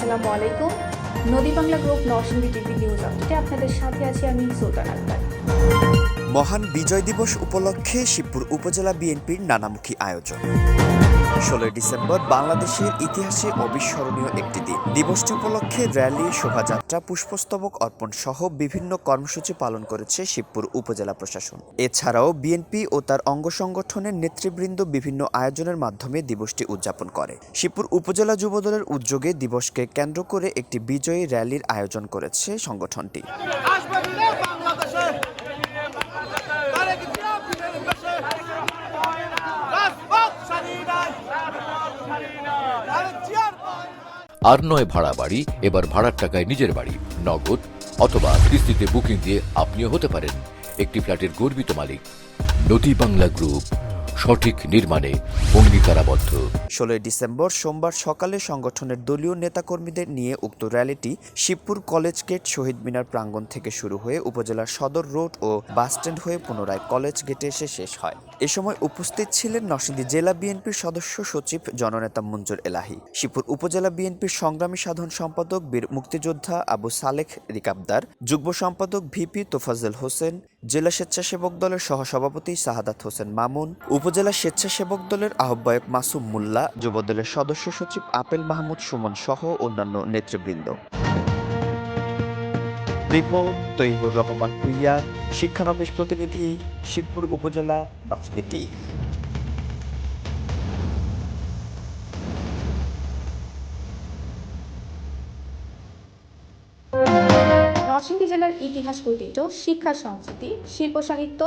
আসসালামু আলাইকুম। Nadi Bangla group Narsingdi TV news আপডেটে আপনাদের সাথে আছি আমি সুলতান আক্তার মহান বিজয় দিবস উপলক্ষে শিবপুর উপজেলা বিএনপির নানামুখী আয়োজন। ষোলোই ডিসেম্বর বাংলাদেশের ইতিহাসে অবিস্মরণীয় একটি দিন। দিবসটি উপলক্ষে র্যালি, শোভাযাত্রা, পুষ্পস্তবক অর্পণ সহ বিভিন্ন কর্মসূচি পালন করেছে শিবপুর উপজেলা প্রশাসন। এছাড়াও বিএনপি ও তার অঙ্গ সংগঠনের নেতৃবৃন্দ বিভিন্ন আয়োজনের মাধ্যমে দিবসটি উদযাপন করে। শিবপুর উপজেলা যুবদলের উদ্যোগে দিবসকে কেন্দ্র করে একটি বিজয়ী র্যালির আয়োজন করেছে সংগঠনটি। আর নয় ভাড়া বাড়ি, এবার ভাড়ার টাকায় নিজের বাড়ি, নগদ অথবা কিস্তিতে বুকিং দিয়ে আপনিও হতে পারেন। একটি ফ্ল্যাটের গর্বিত মালিক, নদী বাংলা গ্রুপ। সঠিক নির্মাণে অঙ্গীকারাবদ্ধ। ষোলোই ডিসেম্বর সোমবার সকালে সংগঠনের দলীয় নেতাকর্মীদের নিয়ে উক্ত র্যালিটি শিবপুর কলেজ গেট শহীদ মিনার প্রাঙ্গণ থেকে শুরু হয়ে উপজেলার সদর রোড ও বাসস্ট্যান্ড হয়ে পুনরায় কলেজ গেটে এসে শেষ হয়। এ সময় উপস্থিত ছিলেন নরসিংদী জেলা বিএনপির সদস্য সচিব জননেতা মঞ্জুর এলাহি, শিবপুর উপজেলা বিএনপির সংগ্রামী সাধারণ সম্পাদক বীর মুক্তিযোদ্ধা আবু সালেখ রিকাবদার, যুগ্ম সম্পাদক ভিপি তোফাজ্জল হোসেন, জেলা স্বেচ্ছাসেবক দলের সহসভাপতি সাহাদাত হোসেন মামুন উপজেলা স্বেচ্ছাসেবক দলের আহ্বায়ক মাসুম মোল্লা, যুবদলের সদস্য সচিব আপেল মাহমুদ সুমন সহ অন্যান্য নেতৃবৃন্দ। রহমান ভুইয়া, শিক্ষানবিশ প্রতিনিধি শিবপুর উপজেলা রাজনীতি। নরসিংদী জেলার ইতিহাস ঐতিহ্য শিক্ষা সংস্কৃতি, শিল্প সাহিত্য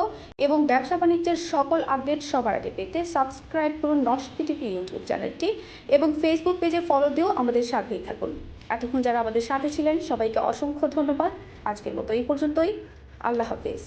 এবং ব্যবসা বাণিজ্যের সকল আপডেট সবার আগে পেতে সাবস্ক্রাইব করুন নরসিংদী টিভি ইউটিউব চ্যানেলটি এবং ফেসবুক পেজে ফলো দিয়েও আমাদের সাথেই থাকুন। এতক্ষণ যারা আমাদের সাথে ছিলেন, সবাইকে অসংখ্য ধন্যবাদ। আজকের মতো এই পর্যন্তই। আল্লাহ হাফেজ।